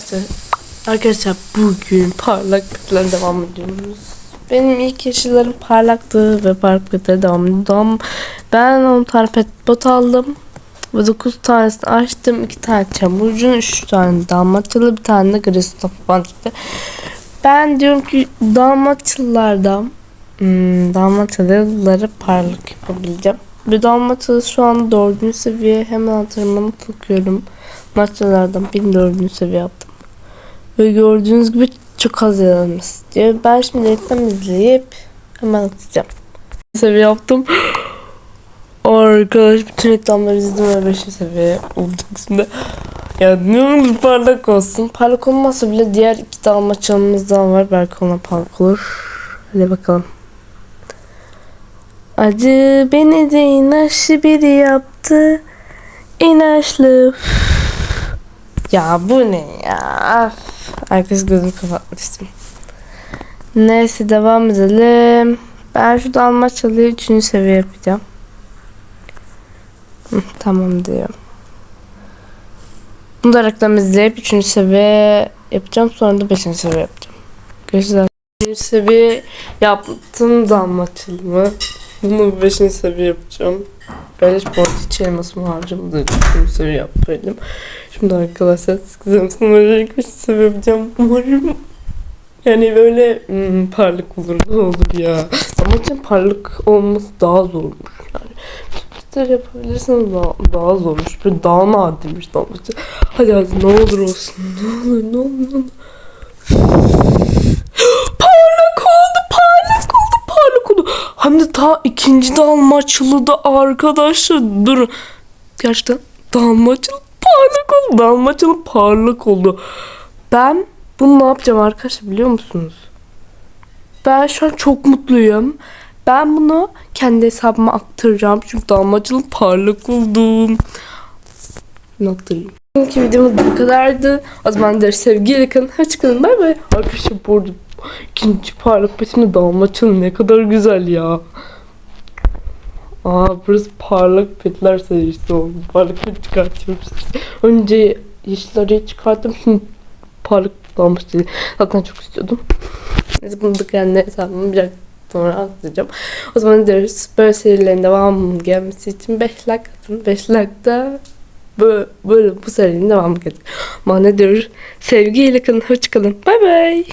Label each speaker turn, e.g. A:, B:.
A: Arkadaşlar, arkadaşlar bugün parlak petler devam ediyoruz. Benim ilk yeşillerim parlaktı ve parlak petler devam ediyorum. Ben 10 tane pet bot aldım. Ve 9 tanesini açtım. 2 tane çamurcun, 3 tane dalmatyalı, bir tane de Gristof falan çıktı. Ben diyorum ki dalmatyalılardan hmm, dalmatyalıları parlak yapabileceğim. Bir dalmatyalı şu an 4. seviye. Hemen takıyorum. Maçlardan bir dördüncü seviye yaptım. Ve gördüğünüz gibi çok az yalanımız istiyor. Ben şimdi reklam izleyip hemen atacağım. Seviye yaptım. Arkadaş bütün reklamları izledim ve 5. seviye olduk şimdi. Ya ne olur parlak olsun. Parlak olmazsa bile diğer iki dalma çalımızdan var. Belki ona parlak olur. Hadi bakalım. Acı beni de inançlı biri yaptı. İnançlı. Ya bu ne ya? Herkes gözünü kapatmıştım. Neyse devam edelim. Ben şu dalmaçyalığı 3. seviye yapacağım. Hı, tamam diyorum. Bunu da reklam izleyip 3. seviye yapacağım. Sonra da 5. seviye yapacağım. Görüşürüz. 3. seviye yaptım dalmaçyalımı. Bunu 5. seviye yapacağım. Hiç borç hiç elmasımı harcamadım. Üçüncü seviye yaptım. Şimdi arkadaşlar sıkıntım sınırı seviye yapacağım. Umarım yani böyle hmm, parlak olur ne olur ya. Ama için parlak olması daha zormuş yani. Twitter yapabilirsiniz daha, daha zormuş. Böyle daha nadirmiş nadir. Hadi hadi ne olur olsun. Ne olur ne olur ne olur. Hem de ta ikinci dalmaçyalıda arkadaşlar durun. Gerçekten dalmaçyalı parlak oldu. Dalmaçyalı parlak oldu. Ben bunu ne yapacağım arkadaşlar biliyor musunuz? Ben şu an çok mutluyum. Ben bunu kendi hesabıma aktaracağım. Çünkü dalmaçyalı parlak oldum. Aktarayım? Bugünkü videomuz bu kadardı. O zaman da sevgiyle kalın. Hoşçakalın. Bay bay. Arkadaşlar bu arada ikinci parlak petimde dalmaçyalı ne kadar güzel ya. Aa burası parlak petler serisi oldu. Parlak pet çıkartıyorum size. Önce yeşilleri çıkarttım. Şimdi parlak dalmaçyalı. Zaten çok istiyordum. Neyse bunu da kendi hesabıma biraz sonra atacağım. O zaman diyoruz böyle serilerin devamı gelmesi için 5 like atın. 5 like da böyle, böyle bu serinin devamı ne diyoruz? Sevgiyle kalın. Hoşçakalın. Bay bay.